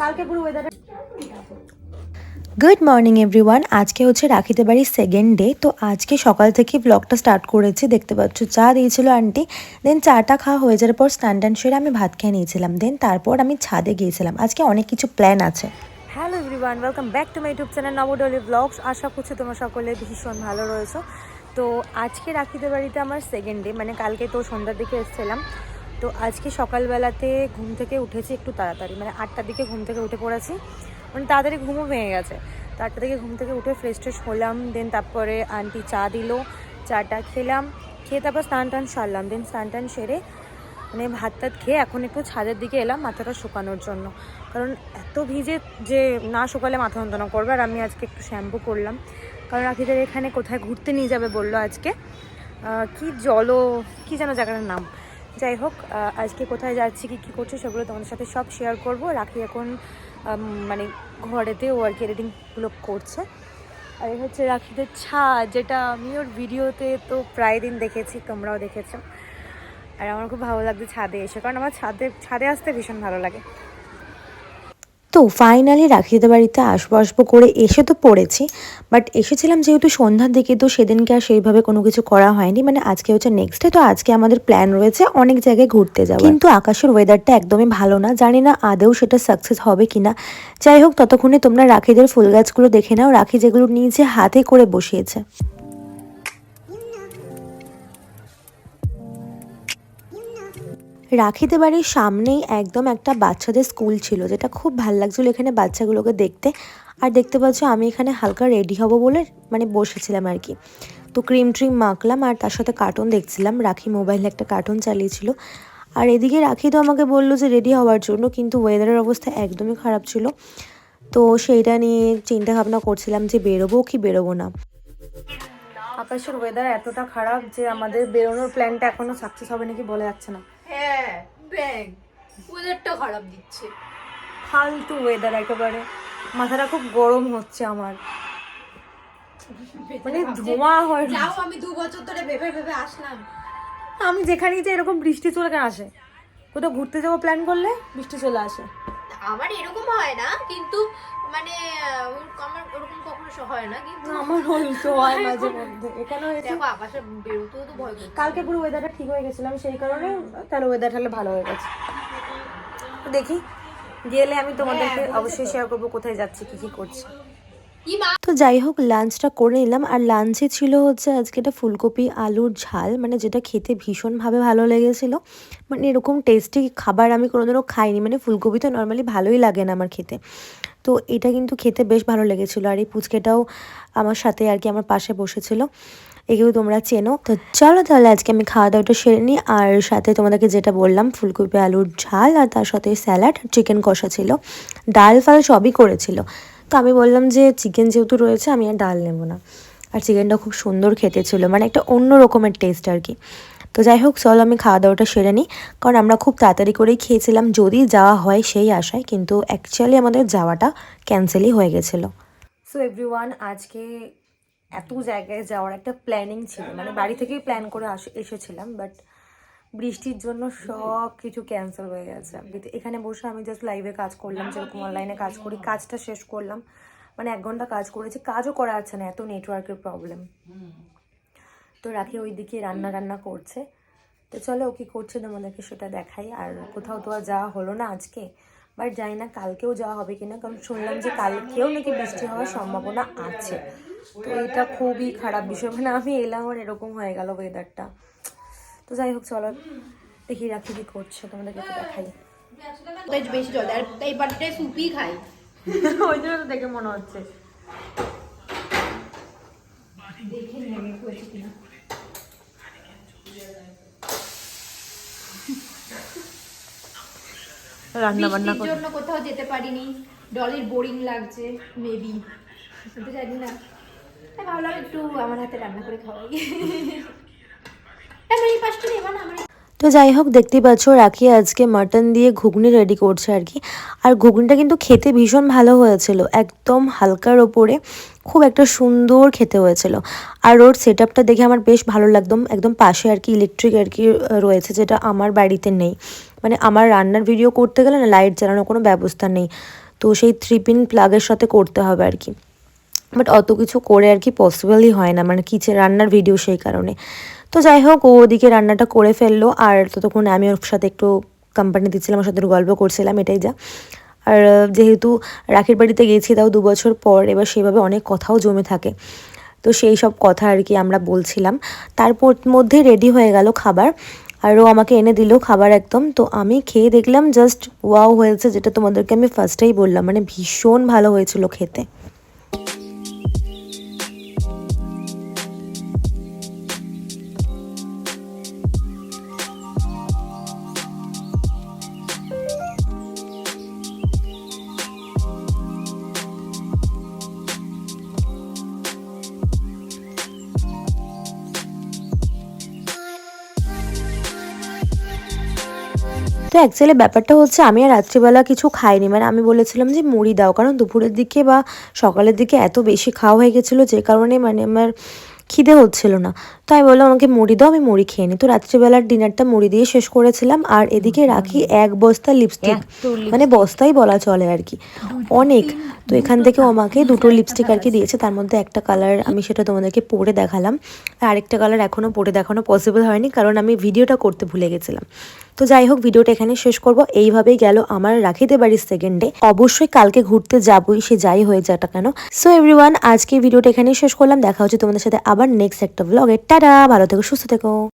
কালকে পুরো weather good morning everyone আজকে হচ্ছে রাখিতে বাড়ির সেকেন্ড ডে তো আজকে সকাল থেকে ব্লগটা স্টার্ট করেছি দেখতে পাচ্ছ চা দিয়েছিল আন্টি দেন চাটা খাওয়া হয়ে যাওয়ার পর স্নান টান সেরে আমি ভাত খেয়ে নিয়েছিলাম দেন তারপর আমি ছাদে গিয়েছিলাম। আজকে অনেক কিছু প্ল্যান আছে। Hello everyone welcome back to my YouTube channel নবডলি vlogs আশা করছি তোমরা সকলে ভীষণ ভালো রয়েছো। তো আজকে রাখিতে বাড়িতে আমার সেকেন্ড ডে মানে কালকে তো সন্ধ্যার দিকে এসেছিলাম। তো আজকে সকালবেলাতে ঘুম থেকে উঠেছি একটু তাড়াতাড়ি। মানে আটটার দিকে ঘুম থেকে উঠে পড়েছি। মানে তাড়াতাড়ি ঘুমও ভেঙে গেছে। তো আটটা থেকে ঘুম থেকে উঠে ফ্রেশ ট্রেশ হলাম দেন তারপরে আন্টি চা দিল, চাটা খেলাম, খেয়ে তারপর স্নান টান সারলাম। দেন স্নান টান সেরে মানে ভাত টাত খেয়ে এখন একটু ছাদের দিকে এলাম মাথাটা শুকানোর জন্য। কারণ এত ভিজে যে না শুকালে মাথা যন্ত্রণা করবে। আর আমি আজকে একটু শ্যাম্পু করলাম। কারণ রাখিদের এখানে কোথায় ঘুরতে নিয়ে যাবে বলল আজকে। কি জলো কি যেন জায়গাটার নাম? যাই হোক আজকে কোথায় যাচ্ছি, কি, কী করছি, সেগুলো তোমাদের সাথে সব শেয়ার করব। রাখি এখন মানে ঘরেতে ও আর কি এডিটিংগুলো করছে। আর এই হচ্ছে রাখিদের ছাদ, যেটা আমি ওর ভিডিওতে তো প্রায় দিন দেখেছি, তোমরাও দেখেছ। আর আমার খুব ভালো লাগছে ছাদে এসে, কারণ আমার ছাদে ছাদে আসতে ভীষণ ভালো লাগে। তো ফাইনালি রাখিতে বাড়িতে আসব আসব করে এসে তো পড়েছি বাট এসেছিলাম যেহেতু সন্ধ্যার দিকে, তো সেদিনকে আর সেইভাবে কোনো কিছু করা হয়নি মানে আজকে হচ্ছে নেক্সট ডে তো আজকে আমাদের প্ল্যান রয়েছে অনেক জায়গায় ঘুরতে যাওয়া কিন্তু আকাশের ওয়েদারটা একদমই ভালো না, জানি না আদেও সেটা সাকসেস হবে কিনা। যাই হোক, ততক্ষণে তোমরা রাখিদের ফুল গাছগুলো দেখে নাও, রাখি যেগুলো নিজে হাতে করে বসিয়েছে। রাখিতে বাড়ির সামনেই একদম একটা বাচ্চাদের স্কুল ছিল, যেটা খুব ভালো লাগছিল এখানে বাচ্চাগুলোকে দেখতে। আর দেখতে পাচ্ছ আমি এখানে হালকা রেডি হব বলে মানে বসেছিলাম আর কি। তো ক্রিম ট্রিম মাখলাম আর তার সাথে কার্টুন দেখছিলাম। রাখি মোবাইলে একটা কার্টুন চালিয়েছিল। আর এদিকে রাখি তো আমাকে বলল যে রেডি হওয়ার জন্য, কিন্তু ওয়েদারের অবস্থা একদমই খারাপ ছিল। তো সেইটা নিয়ে চিন্তা ভাবনা করছিলাম যে বেরোবো কি বেরোবো না। আকাশের ওয়েদার এতটা খারাপ যে আমাদের বেরোনোর প্ল্যানটা এখনও সাকসেস হবে নাকি বলা যাচ্ছে না। হ্যাঁ। ব্যাং। ওয়েদারটা খারাপ দিচ্ছে। ফালতু ওয়েদার একেবারে। মাথাটা খুব গরম হচ্ছে আমার। মানে ধোঁয়া হয় যাও আমি দু বছর ধরে ভেবে ভেবে আসলাম। আমি যেখানেই যে এরকম বৃষ্টি চলে আসে? কোথাও ঘুরতে যাব প্ল্যান করলে বৃষ্টি চলে আসে। আমার এরকম হয় না কিন্তু মানে আমার ওরকম কখনো হয় না কিন্তু আমার হয়তো হয় মাঝে মধ্যে। এখানে হয়েছে দেখো আকাশে বেরোতেও তো ভয় কালকে পুরো ওয়েদারটা ঠিক হয়ে গেছিলাম সেই কারণে তাহলে ওয়েদার তাহলে ভালো হয়ে গেছে। তো দেখি গেলে আমি তোমাদেরকে অবশ্যই। শেয়ার করব কোথায় যাচ্ছি কি কি করছি। তো যাই হোক লাঞ্চটা করে নিলাম। আর লাঞ্চে ছিল হচ্ছে আজকে এটা ফুলকপি আলুর ঝাল মানে যেটা খেতে ভীষণভাবে ভালো লেগেছিলো। মানে এরকম টেস্টি খাবার আমি কোনোদিনও খাইনি। মানে ফুলকপি তো নর্মালি ভালোই লাগে না আমার খেতে। তো এটা কিন্তু খেতে বেশ ভালো লেগেছিলো। আর এই পুচকেটাও আমার সাথে আর কি আমার পাশে বসেছিল। এগুলো তোমরা চেনো। তো চলো তাহলে আজকে আমি খাওয়া দাওয়াটা সেরে নিই। আর সাথে তোমাদেরকে যেটা বললাম, ফুলকপি আলুর ঝাল আর তার সাথে স্যালাড চিকেন কষা ছিল। ডাল ফাল সবই করেছিল। তো আমি বললাম যে চিকেন যেহেতু রয়েছে, আমি আর ডাল নেব না। আর চিকেনটা খুব সুন্দর খেতে ছিল মানে একটা অন্য রকমের টেস্ট আর কি। তো যাই হোক, চলো আমি খাওয়া দাওয়াটা সেরে নিই, কারণ আমরা খুব তাড়াতাড়ি করেই খেয়েছিলাম, যদি যাওয়া হয় সেই আশায়, কিন্তু অ্যাকচুয়ালি আমাদের যাওয়াটা ক্যান্সেলই হয়ে গেছিল। সো এভরিওয়ান আজকে এত জায়গায় যাওয়ার একটা প্ল্যানিং ছিল মানে বাড়ি থেকেই প্ল্যান করে এসেছিলাম বাট বৃষ্টির জন্য সব কিছু ক্যান্সেল হয়ে গেছে। এখানে বসে আমি জাস্ট লাইভে কাজ করলাম, যেরকম অনলাইনে কাজ করি, কাজটা শেষ করলাম। মানে এক ঘণ্টা কাজ করেছি, কাজও করা যাচ্ছে না, এত নেটওয়ার্কের প্রবলেম তো রাখি ওই দিকে রান্না রান্না করছে। তো চলো ও কি করছে তোমাদেরকে সেটা দেখাই। আর কোথাও তো আর যাওয়া হলো না আজকে। বাট জানি না কালকেও যাওয়া হবে কিনা, কারণ শুনলাম যে কালকেও নাকি বৃষ্টি হওয়ার সম্ভাবনা আছে। তো এটা খুবই খারাপ বিষয়। মানে আমি এলাম আর এরকম হয়ে গেল ওয়েদারটা তো যাই হোক চলো। দেখি রাখি কি করছে তোমাদেরকে একটু দেখাই। বেশি জল। আর এই সুপি খাই ওই জন্য তো দেখে মনে হচ্ছে। রান্না বান্না জন্য কোথাও যেতে পারিনি। ডলির বোরিং লাগছে মেবি জানি না। ভাবলাম একটু আমার হাতে রান্না করে খাওয়াই আমার এই পাশটা নেবা না আমার তো যাই হোক, দেখতেই পাচ্ছ রাখি আজকে মাটন দিয়ে ঘুগনি রেডি করছে আর কি। আর ঘুগনিটা কিন্তু খেতে ভীষণ ভালো হয়েছিল, একদম হালকার ওপরে, খুব একটা সুন্দর খেতে হয়েছিল। আর ওর সেট দেখে আমার বেশ ভালো লাগতো, একদম পাশে আর কি ইলেকট্রিক আর কি রয়েছে, যেটা আমার বাড়িতে নেই। মানে আমার রান্নার ভিডিও করতে গেলে না লাইট জ্বালানোর কোনো ব্যবস্থা নেই। তো সেই থ্রি পিন প্লাগের সাথে করতে হবে আর কি। বাট অত কিছু করে আর কি পসিবলই হয় না মানে কিচেন রান্নার ভিডিও সেই কারণে। তো যাই হোক, ও ওদিকে রান্নাটা করে ফেলল। আর ততক্ষণ আমি ওর সাথে একটু কোম্পানি দিচ্ছিলাম, ওর সাথে গল্প করছিলাম, এটাই যা। আর যেহেতু রাখির বাড়িতে গেছি তাও দু বছর পর, এবার সেভাবে অনেক কথাও জমে থাকে। তো সেই সব কথা আর কি আমরা বলছিলাম। তারপর মধ্যে রেডি হয়ে গেল খাবার। আর ও আমাকে এনে দিল খাবার একদম। তো আমি খেয়ে দেখলাম জাস্ট ওয়াও হয়েছে, যেটা তোমাদেরকে আমি ফার্স্টেই বললাম। মানে ভীষণ ভালো হয়েছিল খেতে। তো অ্যাকচুয়ালি ব্যাপারটা হচ্ছে আমি আর রাত্রিবেলা কিছু খাইনি। মানে আমি বলেছিলাম যে মুড়ি দাও কারণ দুপুরের দিকে বা সকালের দিকে এত বেশি খাওয়া হয়ে গেছিল যে কারণে মানে আমার খিদে হচ্ছিল না। তো আমি বললাম আমাকে মুড়ি দাও আমি মুড়ি খেয়ে নিই। তো রাত্রিবেলার ডিনারটা মুড়ি দিয়ে শেষ করেছিলাম। আর এদিকে রাখি এক বস্তা লিপস্টিক মানে বস্তাই বলা চলে আর কি। অনেক। তো এখান থেকে আমাকে দুটো লিপস্টিক আর কি দিয়েছে। তার মধ্যে একটা কালার আমি সেটা তোমাদেরকে পরে দেখালাম। আর আরেকটা কালার এখনও পরে দেখানো পসিবল হয়নি কারণ আমি ভিডিওটা করতে ভুলে গেছিলাম। তো যাই হোক, ভিডিওটা এখানে শেষ করব। এইভাবেই গেল আমার রাখিতে বাড়ির সেকেন্ডে অবশ্যই কালকে ঘুরতে যাবই, সে যাই হয়ে যাটা কেন। সো এভরিওয়ান আজকে ভিডিওটা এখানে শেষ করলাম। দেখা হচ্ছে তোমাদের সাথে আবার নেক্সট একটা ব্লগে টাটা, ভালো থেকো, সুস্থ থেকো।